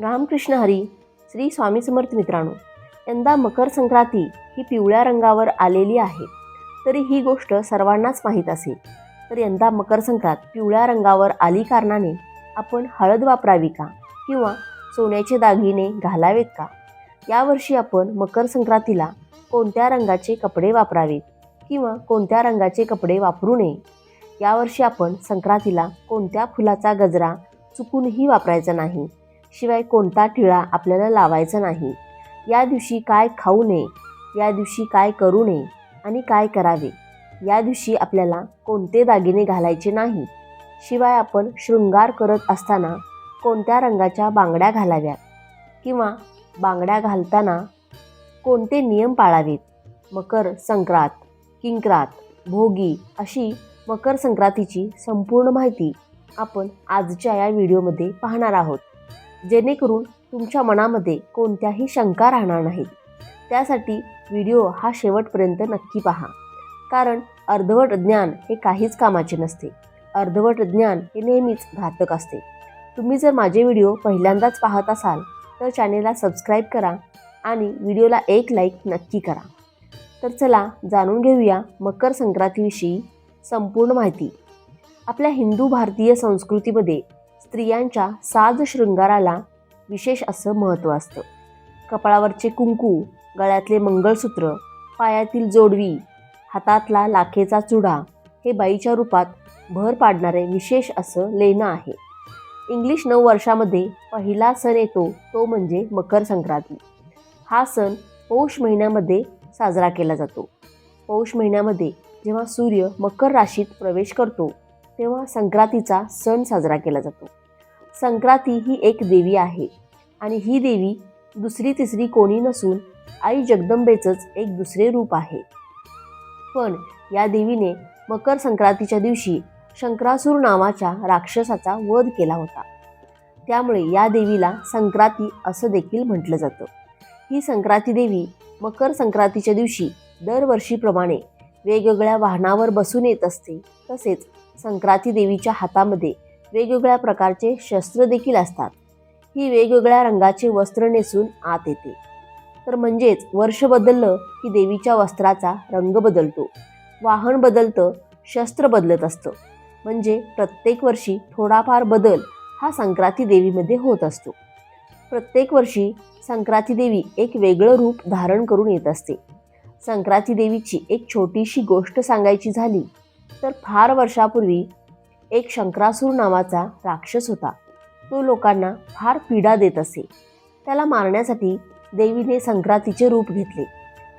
रामकृष्ण हरी श्री स्वामी समर्थ मित्रांनो यंदा मकर संक्रांती ही पिवळ्या रंगावर आलेली आहे. तरी ही गोष्ट सर्वांनाच माहीत असेल. तर यंदा मकर संक्रांत पिवळ्या रंगावर आली कारणाने आपण हळद वापरावी का? किंवा सोन्याचे दागिने घालावेत का? यावर्षी आपण मकर संक्रांतीला कोणत्या रंगाचे कपडे वापरावेत? किंवा कोणत्या रंगाचे कपडे वापरू नये? यावर्षी आपण संक्रांतीला कोणत्या फुलाचा गजरा चुकूनही वापरायचा नाही. शिवाय कोणता टिळा आपल्याला लावायचा नाही. या दिवशी काय खाऊ नये या दिवशी काय करू नये आणि काय करावे या दिवशी आपल्याला कोणते दागिने घालायचे नाही. शिवाय आपण शृंगार करत असताना कोणत्या रंगाच्या बांगड्या घालाव्यात किंवा बांगड्या घालताना कोणते नियम पाळावेत? मकर संक्रांत किंक्रात भोगी अशी मकर संक्रांतीची संपूर्ण माहिती आपण आजच्या या व्हिडिओमध्ये पाहणार आहोत. जेणेकरून तुमच्या मनामध्ये कोणत्याही शंका राहणार नाहीत. त्यासाठी व्हिडिओ हा शेवटपर्यंत नक्की पहा. कारण अर्धवट ज्ञान हे काहीच कामाचे नसते. अर्धवट ज्ञान हे नेहमीच घातक असते. तुम्ही जर माझे व्हिडिओ पहिल्यांदाच पाहत असाल तर चॅनेलला सबस्क्राईब करा आणि व्हिडिओला एक लाईक नक्की करा. तर चला जाणून घेऊया मकर संक्रांतीविषयी संपूर्ण माहिती. आपल्या हिंदू भारतीय संस्कृतीमध्ये स्त्रियांच्या साज शृंगाराला विशेष असं महत्त्व असतं. कपाळावरचे कुंकू गळ्यातले मंगळसूत्र पायातील जोडवी हातातला लाखेचा चुडा हे बाईच्या रूपात भर पाडणारे विशेष असं लेणं आहे. इंग्लिश नऊ वर्षामध्ये पहिला सण येतो तो म्हणजे मकर संक्रांती. हा सण पौष महिन्यामध्ये साजरा केला जातो. पौष महिन्यामध्ये जेव्हा सूर्य मकर राशीत प्रवेश करतो तेव्हा संक्रांतीचा सण साजरा केला जातो. संक्रांती ही एक देवी आहे. आणि ही देवी दुसरी तिसरी कोणी नसून आई जगदंबेचंच एक दुसरे रूप आहे. पण या देवीने मकर संक्रांतीच्या दिवशी शंकरासूर नावाच्या राक्षसाचा वध केला होता. त्यामुळे या देवीला संक्रांती असं देखील म्हटलं जातं. ही संक्रांती देवी मकर संक्रांतीच्या दिवशी दरवर्षीप्रमाणे वेगवेगळ्या वाहनावर बसून येत असते. तसेच संक्रांती देवीच्या हातामध्ये वेगवेगळ्या प्रकारचे शस्त्र देखील असतात. ही वेगवेगळ्या रंगाचे वस्त्र नेसून आत येते. तर म्हणजेच वर्ष बदललं की देवीच्या वस्त्राचा रंग बदलतो. वाहन बदलतं शस्त्र बदलत असतं. म्हणजे प्रत्येक वर्षी थोडाफार बदल हा संक्रांती देवीमध्ये होत असतो. प्रत्येक वर्षी संक्रांती देवी एक वेगळं रूप धारण करून येत असते. संक्रांती देवीची एक छोटीशी गोष्ट सांगायची झाली तर फार वर्षापूर्वी एक शंकरासूर नावाचा राक्षस होता. तो लोकांना फार पीडा देत असे. त्याला मारण्यासाठी देवीने संक्रांतीचे रूप घेतले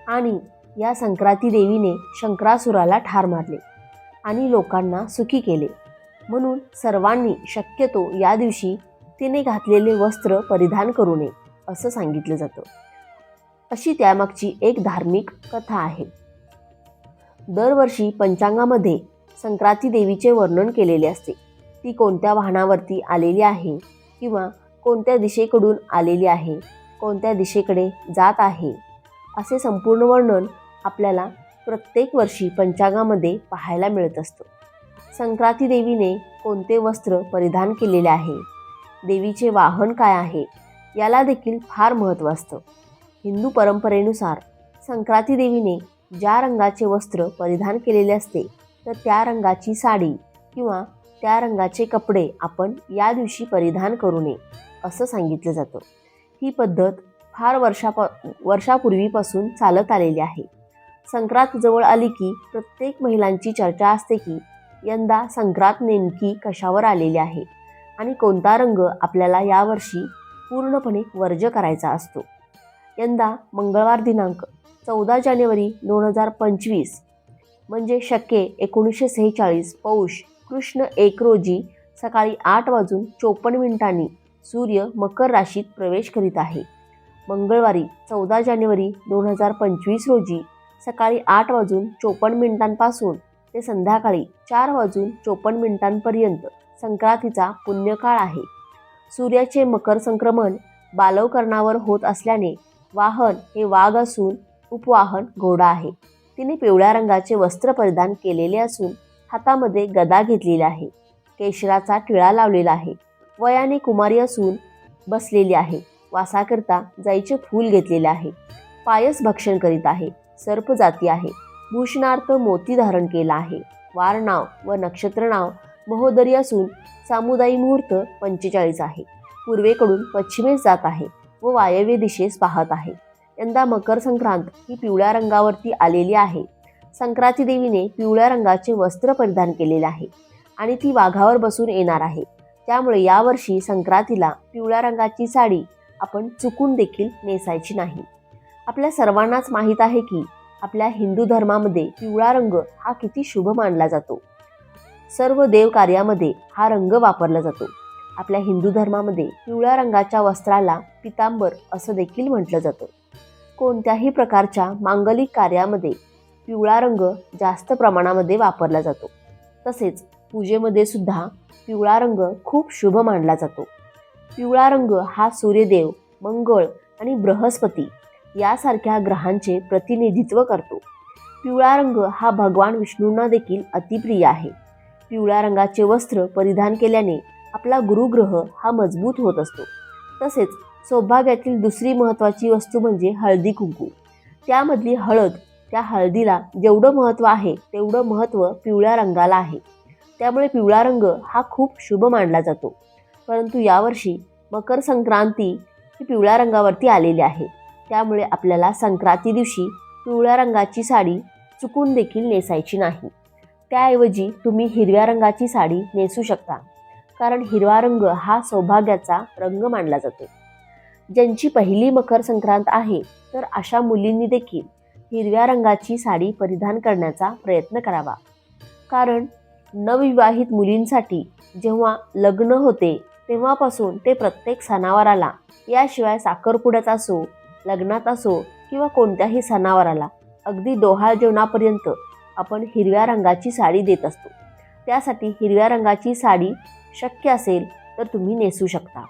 आणि या संक्रांती देवीने शंकरासुराला ठार मारले आणि लोकांना सुखी केले. म्हणून सर्वांनी शक्यतो या दिवशी तिने घातलेले वस्त्र परिधान करू नये असं सांगितलं जातं. अशी त्यामागची एक धार्मिक कथा आहे. दरवर्षी पंचांगामध्ये संक्रांती देवीचे वर्णन केलेले असते. ती कोणत्या वाहनावरती आलेली आहे किंवा कोणत्या दिशेकडून आलेली आहे कोणत्या दिशेकडे जात आहे असे संपूर्ण वर्णन आपल्याला प्रत्येक वर्षी पंचांगामध्ये पाहायला मिळत असतं. संक्रांती देवीने कोणते वस्त्र परिधान केलेले आहे देवीचे वाहन काय आहे याला देखील फार महत्त्व असतं. हिंदू परंपरेनुसार संक्रांती देवीने ज्या रंगाचे वस्त्र परिधान केलेले असते तर त्या रंगाची साडी किंवा त्या रंगाचे कपडे आपण या दिवशी परिधान करू नये असं सांगितलं जातं. ही पद्धत फार वर्षापा वर्षापूर्वीपासून चालत आलेली आहे. संक्रांत जवळ आली की प्रत्येक महिलांची चर्चा असते की यंदा संक्रांत नेमकी कशावर आलेली आहे आणि कोणता रंग आपल्याला यावर्षी पूर्णपणे वर्ज करायचा असतो. यंदा मंगळवार दिनांक चौदा जानेवारी दोन हजार पंचवीस म्हणजे शके एकोणीसशे सेहेचाळीस. पौष कृष्ण एक रोजी सकाळी आठ वाजून चोपन्न मिनिटांनी सूर्य मकर राशीत प्रवेश करीत आहे. मंगळवारी चौदा जानेवारी दोन हजार पंचवीस रोजी सकाळी आठ वाजून चोपन्न मिनिटांपासून ते संध्याकाळी चार वाजून चोपन्न मिनिटांपर्यंत संक्रांतीचा पुण्यकाळ आहे. सूर्याचे मकर संक्रमण बालवकरणावर होत असल्याने वाहन हे वाघ असून उपवाहन घोडा आहे. तिने पिवळ्या रंगाचे वस्त्र परिधान केलेले असून हातामध्ये गदा घेतलेली आहे. केशराचा टिळा लावलेला आहे. वयाने कुमारी असून बसलेली आहे. वासाकरता जाईचे फूल घेतलेले आहे. पायस भक्षण करीत आहे. सर्प जाती आहे. भूषणार्थ मोती धारण केला आहे. वार नाव व नक्षत्र नाव महोदरी असून सामुदायी मुहूर्त पंचेचाळीस आहे. पूर्वेकडून पश्चिमेस जात आहे व वायव्य दिशेस पाहत आहे. यंदा मकर संक्रांत ही पिवळ्या रंगावरती आलेली आहे. संक्रांती देवीने पिवळ्या रंगाचे वस्त्र परिधान केलेले आहे आणि ती वाघावर बसून येणार आहे. त्यामुळे यावर्षी संक्रांतीला पिवळ्या रंगाची साडी आपण चुकून देखील नेसायची नाही. आपल्या सर्वांनाच माहीत आहे की आपल्या हिंदू धर्मामध्ये पिवळा रंग हा किती शुभ मानला जातो. सर्व देव कार्यामध्ये हा रंग वापरला जातो. आपल्या हिंदू धर्मामध्ये पिवळ्या रंगाच्या वस्त्राला पितांबर असं देखील म्हटलं जातं. कोणत्याही प्रकारच्या मांगलिक कार्यामध्ये पिवळा रंग जास्त प्रमाणामध्ये वापरला जातो. तसेच पूजेमध्ये सुद्धा पिवळा रंग खूप शुभ मानला जातो. पिवळा रंग हा सूर्यदेव मंगळ आणि बृहस्पती यासारख्या ग्रहांचे प्रतिनिधित्व करतो. पिवळा रंग हा भगवान विष्णूंना देखील अतिप्रिय आहे. पिवळ्या रंगाचे वस्त्र परिधान केल्याने आपला गुरुग्रह हा मजबूत होत असतो. तसेच सौभाग्यातील दुसरी महत्त्वाची वस्तू म्हणजे हळदी कुंकू. त्यामधली हळद त्या हळदीला जेवढं महत्त्व आहे तेवढं महत्त्व पिवळ्या रंगाला आहे. त्यामुळे पिवळा रंग हा खूप शुभ मानला जातो. परंतु यावर्षी मकर संक्रांती ही पिवळ्या रंगावरती आलेली आहे. त्यामुळे आपल्याला संक्रांती दिवशी पिवळ्या रंगाची साडी चुकून देखील नेसायची नाही. त्याऐवजी तुम्ही हिरव्या रंगाची साडी नेसू शकता. कारण हिरवा रंग हा सौभाग्याचा रंग मानला जातो. ज्यांची पहिली मकर संक्रांत आहे तर अशा मुलींनी देखील हिरव्या रंगाची साडी परिधान करण्याचा प्रयत्न करावा. कारण नवविवाहित मुलींसाठी जेव्हा लग्न होते तेव्हापासून ते प्रत्येक सणावाराला याशिवाय साखरपुड्यात असो लग्नात असो किंवा कोणत्याही सणावाराला अगदी डोहाळ जेवणापर्यंत आपण हिरव्या रंगाची साडी देत असतो. त्यासाठी हिरव्या रंगाची साडी शक्य असेल तर तुम्ही नेसू शकता.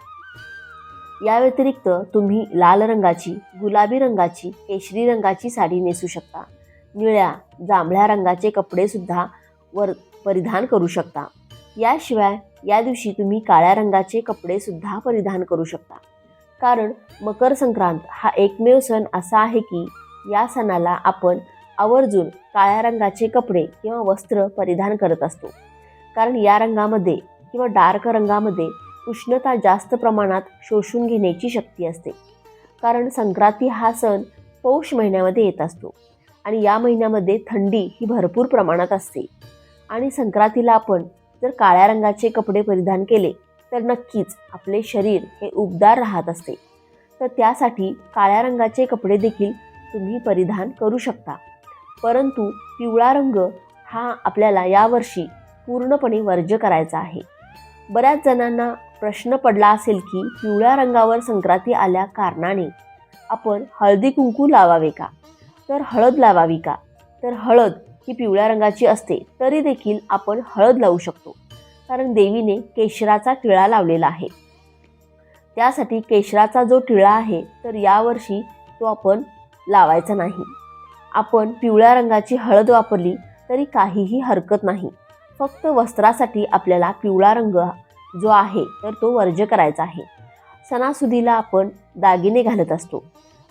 या व्यतिरिक्त तुम्ही लाल रंगाची गुलाबी रंगाची केशरी रंगाची साडी नेसू शकता. निळ्या जांभळ्या रंगाचे कपडेसुद्धा वर परिधान करू शकता. याशिवाय या दिवशी तुम्ही काळ्या रंगाचे कपडेसुद्धा परिधान करू शकता. कारण मकर संक्रांत हा एकमेव सण असा आहे की या सणाला आपण आवर्जून काळ्या रंगाचे कपडे किंवा वस्त्र परिधान करत असतो. कारण या रंगामध्ये किंवा डार्क रंगामध्ये उष्णता जास्त प्रमाणात शोषून घेण्याची शक्ती असते. कारण संक्रांती हा सण पौष महिन्यामध्ये येत असतो आणि या महिन्यामध्ये थंडी ही भरपूर प्रमाणात असते. आणि संक्रांतीला आपण जर काळ्या रंगाचे कपडे परिधान केले तर नक्कीच आपले शरीर हे उबदार राहत असते. तर त्यासाठी काळ्या रंगाचे कपडे देखील तुम्ही परिधान करू शकता. परंतु पिवळा रंग हा आपल्याला यावर्षी पूर्णपणे वर्ज्य करायचा आहे. बऱ्याच जणांना प्रश्न पडला असेल की पिवळ्या रंगावर संक्रांती आल्या कारणाने. आपण हळदी कुंकू लावावे का? तर हळद लावावी का? तर हळद ही पिवळ्या रंगाची असते तरी देखील आपण हळद लावू शकतो. कारण देवीने केशराचा टिळा लावलेला आहे. त्यासाठी केशराचा जो टिळा आहे तर यावर्षी तो आपण लावायचा नाही. आपण पिवळ्या रंगाची हळद वापरली तरी काहीही हरकत नाही. फक्त वस्त्रासाठी आपल्याला पिवळा रंग जो आहे तर तो वर्ज्य करायचा आहे. सणासुदीला आपण दागिने घालत असतो.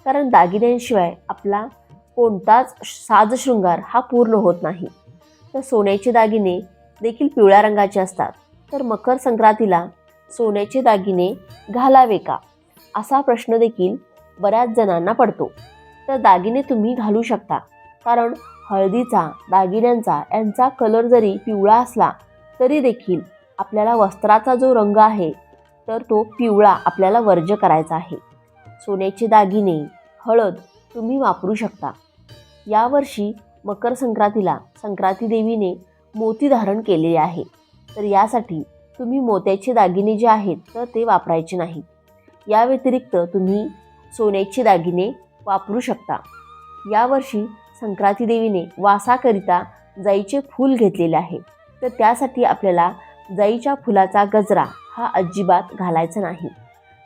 कारण दागिन्यांशिवाय आपला कोणताच साज शृंगार हा पूर्ण होत नाही. तर सोन्याचे दागिने देखील पिवळ्या रंगाचे असतात. तर मकर संक्रांतीला सोन्याचे दागिने घालावे का? असा प्रश्न देखील बऱ्याच जणांना पडतो. तर दागिने तुम्ही घालू शकता. कारण हळदीचा दागिन्यांचा यांचा कलर जरी पिवळा असला तरी देखील आपल्याला वस्त्राचा जो रंग आहे तर तो पिवळा आपल्याला वर्ज्य करायचा आहे. सोन्याचे दागिने हळद तुम्ही वापरू शकता. यावर्षी मकर संक्रांतीला संक्रांती देवीने मोती धारण केलेले आहे. तर यासाठी तुम्ही मोत्याचे दागिने जे आहेत तर ते वापरायचे नाही. या व्यतिरिक्त तुम्ही सोन्याचे दागिने वापरू शकता. यावर्षी संक्रांती देवीने वासाकरिता जाईचे फूल घेतलेले आहे. तर त्यासाठी आपल्याला जाईच्या फुलाचा गजरा हा अजिबात घालायचा नाही.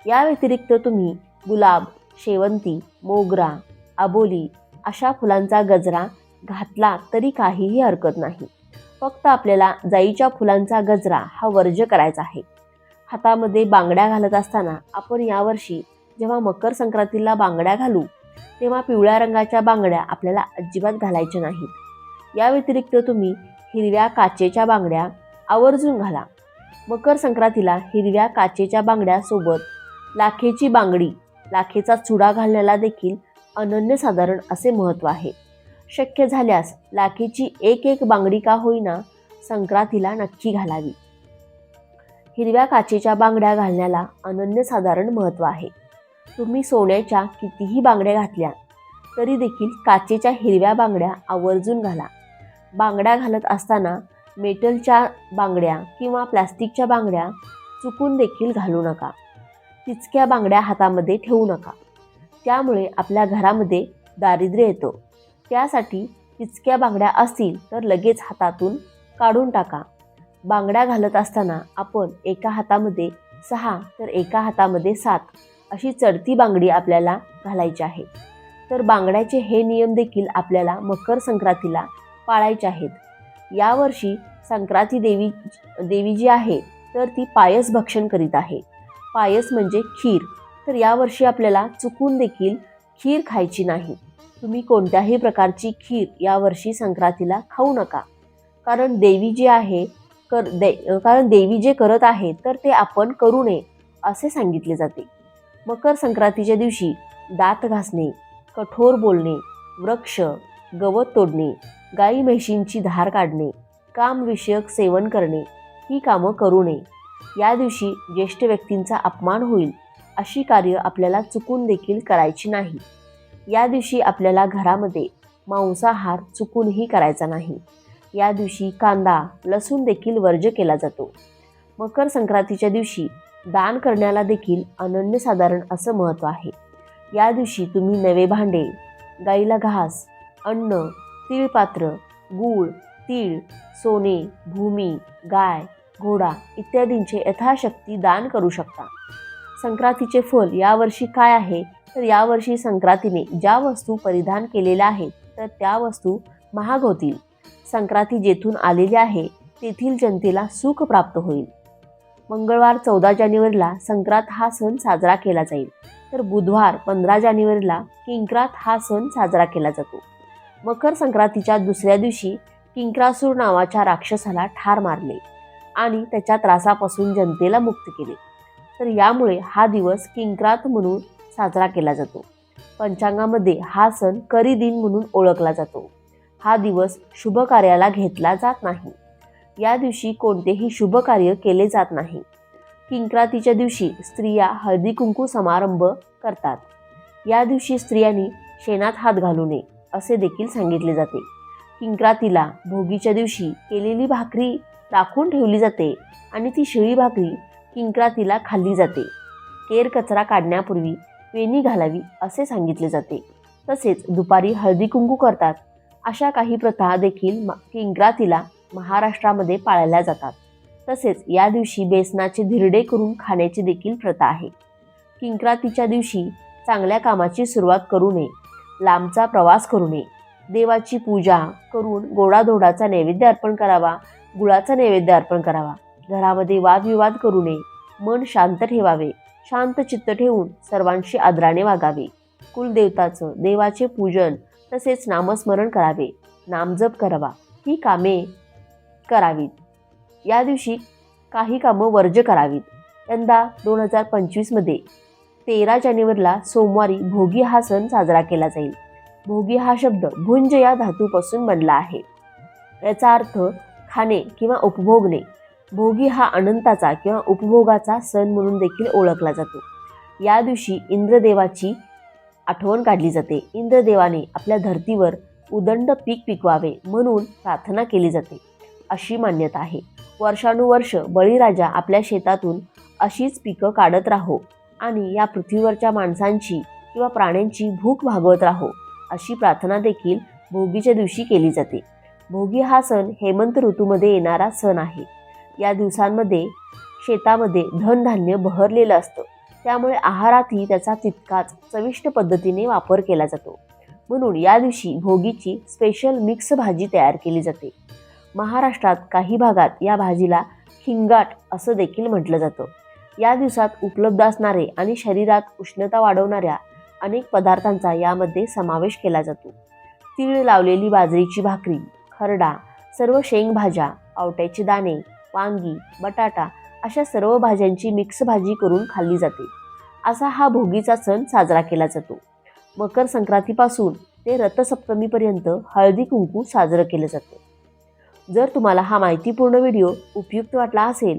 या व्यतिरिक्त तुम्ही गुलाब शेवंती मोगरा आबोली अशा फुलांचा गजरा घातला तरी काहीही हरकत नाही. फक्त आपल्याला जाईच्या फुलांचा गजरा हा वर्ज्य करायचा आहे. हातामध्ये बांगड्या घालत असताना आपण यावर्षी जेव्हा मकर संक्रांतीला बांगड्या घालू तेव्हा पिवळ्या रंगाच्या बांगड्या आपल्याला अजिबात घालायच्या नाहीत. या व्यतिरिक्त तुम्ही हिरव्या काचेच्या बांगड्या आवर्जून घाला. मकर संक्रांतीला हिरव्या काचेच्या बांगड्यासोबत लाखेची बांगडी लाखेचा चुडा घालण्याला देखील अनन्यसाधारण असे महत्त्व आहे. शक्य झाल्यास लाखेची एक एक बांगडी का होईना संक्रांतीला नक्की घालावी. हिरव्या काचेच्या बांगड्या घालण्याला अनन्यसाधारण महत्त्व आहे. तुम्ही सोन्याच्या कितीही बांगड्या घातल्या तरी देखील काचेच्या हिरव्या बांगड्या आवर्जून घाला. बांगड्या घालत असताना मेटलच्या बांगड्या किंवा प्लास्टिकच्या बांगड्या चुकून देखील घालू नका. तिचक्या बांगड्या हातामध्ये ठेवू नका. त्यामुळे आपल्या घरामध्ये दारिद्र्य येतो. त्यासाठी तिचक्या बांगड्या असतील तर लगेच हातातून काढून टाका. बांगड्या घालत असताना आपण एका हातामध्ये सहा तर एका हातामध्ये सात अशी चढती बांगडी आपल्याला घालायची आहे. तर बांगड्याचे हे नियम देखील आपल्याला मकर संक्रांतीला पाळायचे आहेत. यावर्षी संक्रांती देवी देवी जी आहे तर ती पायस भक्षण करीत आहे. पायस म्हणजे खीर. तर यावर्षी आपल्याला चुकून देखील खीर खायची नाही. तुम्ही कोणत्याही प्रकारची खीर यावर्षी संक्रांतीला खाऊ नका. कारण देवी जी आहे कर दे कारण देवी जे करत आहे तर ते आपण करू नये असे सांगितले जाते. मकर संक्रांतीच्या दिवशी दात घासणे कठोर बोलणे वृक्ष गवत तोडणे गाई म्हशींची धार काढणे कामविषयक सेवन करणे ही कामं करू नये. या दिवशी ज्येष्ठ व्यक्तींचा अपमान होईल अशी कार्य आपल्याला चुकून देखील करायची नाही. या दिवशी आपल्याला घरामध्ये मांसाहार चुकूनही करायचा नाही. या दिवशी कांदा लसूण देखील वर्ज्य केला जातो. मकर संक्रांतीच्या दिवशी दान करण्याला देखील अनन्यसाधारण असं महत्त्व आहे. या दिवशी तुम्ही नवे भांडे गाईला घास अन्न तिळपात्र गूळ तीळ सोने भूमी गाय घोडा इत्यादींचे यथाशक्ती दान करू शकता. संक्रांतीचे फल यावर्षी काय आहे? तर यावर्षी संक्रांतीने ज्या वस्तू परिधान केलेल्या आहेत तर त्या वस्तू महाग होतील. संक्रांती जेथून आलेली आहे तेथील जनतेला सुख प्राप्त होईल. मंगळवार चौदा जानेवारीला संक्रांत हा सण साजरा केला जाईल. तर बुधवार पंधरा जानेवारीला किंक्रात हा सण साजरा केला जातो. मकर संक्रांतीच्या दुसऱ्या दिवशी किंक्रासूर नावाच्या राक्षसाला ठार मारले आणि त्याच्या त्रासापासून जनतेला मुक्त केले. तर यामुळे हा दिवस किंक्रात म्हणून साजरा केला जातो. पंचांगामध्ये हा सण करी दिन म्हणून ओळखला जातो. हा दिवस शुभ कार्याला घेतला जात नाही. या दिवशी कोणतेही शुभ कार्य केले जात नाही. किंक्रातीच्या दिवशी स्त्रिया हळदी कुंकू समारंभ करतात. या दिवशी स्त्रियांनी शेणात हात घालू नये. असे देखील सांगितले जाते. किंक्रातीला भोगीच्या दिवशी केलेली भाकरी राखून ठेवली जाते आणि ती शिळी भाकरी किंक्रातीला खाल्ली जाते. केर कचरा काढण्यापूर्वी वेणी घालावी असे सांगितले जाते. तसेच दुपारी हळदी कुंकू करतात. अशा काही प्रथा देखील म- किंक्रातीला महाराष्ट्रामध्ये पाळल्या जातात. तसेच या दिवशी बेसनाचे धिरडे करून खाण्याची देखील प्रथा आहे. किंक्रातीच्या दिवशी चांगल्या कामाची सुरुवात करू नये. लांबचा प्रवास करू नये. देवाची पूजा करून गोडाधोडाचा नैवेद्य अर्पण करावा गुळाचा नैवेद्य अर्पण करावा. घरामध्ये वादविवाद करू नये. मन शांत ठेवावे. शांत चित्त ठेवून सर्वांशी आदराने वागावे. कुलदेवताचं देवाचे पूजन तसेच नामस्मरण करावे. नामजप करावा. ही कामे करावीत. या दिवशी काही कामं वर्ज्य करावीत. यंदा दोन हजार पंचवीसमध्ये तेरा जानेवारीला सोमवारी भोगी हा सण साजरा केला जाईल. भोगी हा शब्द भुंज या धातूपासून बनला आहे. याचा अर्थ खाणे किंवा उपभोगणे. भोगी हा अनंताचा किंवा उपभोगाचा सण म्हणून देखील ओळखला जातो. या दिवशी इंद्रदेवाची आठवण काढली जाते. इंद्रदेवाने आपल्या धर्तीवर उदंड पीक पिकवावे म्हणून प्रार्थना केली जाते. अशी मान्यता आहे. वर्षानुवर्ष बळीराजा आपल्या शेतातून अशीच पिकं काढत राहो. आणि या पृथ्वीवरच्या माणसांची किंवा प्राण्यांची भूक भागवत राहो अशी प्रार्थना देखील भोगीच्या दिवशी केली जाते. भोगी हा सण हेमंत ऋतूमध्ये येणारा सण आहे. या दिवसांमध्ये शेतामध्ये धनधान्य बहरलेलं असतं. त्यामुळे आहारातही त्याचा तितकाच चविष्ट पद्धतीने वापर केला जातो. म्हणून या दिवशी भोगीची स्पेशल मिक्स भाजी तयार केली जाते. महाराष्ट्रात काही भागात या भाजीला खिंगाट असं देखील म्हटलं जातं. या दिवसात उपलब्ध असणारे आणि शरीरात उष्णता वाढवणाऱ्या अनेक पदार्थांचा यामध्ये समावेश केला जातो. तीळ लावलेली बाजरीची भाकरी खरडा सर्व शेंगभाज्या आवट्याचे दाणे वांगी बटाटा अशा सर्व भाज्यांची मिक्स भाजी करून खाल्ली जाते. असा हा भोगीचा सण साजरा केला जातो. मकर संक्रांतीपासून ते रथसप्तमीपर्यंत हळदी कुंकू साजरं केलं जातं. जर तुम्हाला हा माहितीपूर्ण व्हिडिओ उपयुक्त वाटला असेल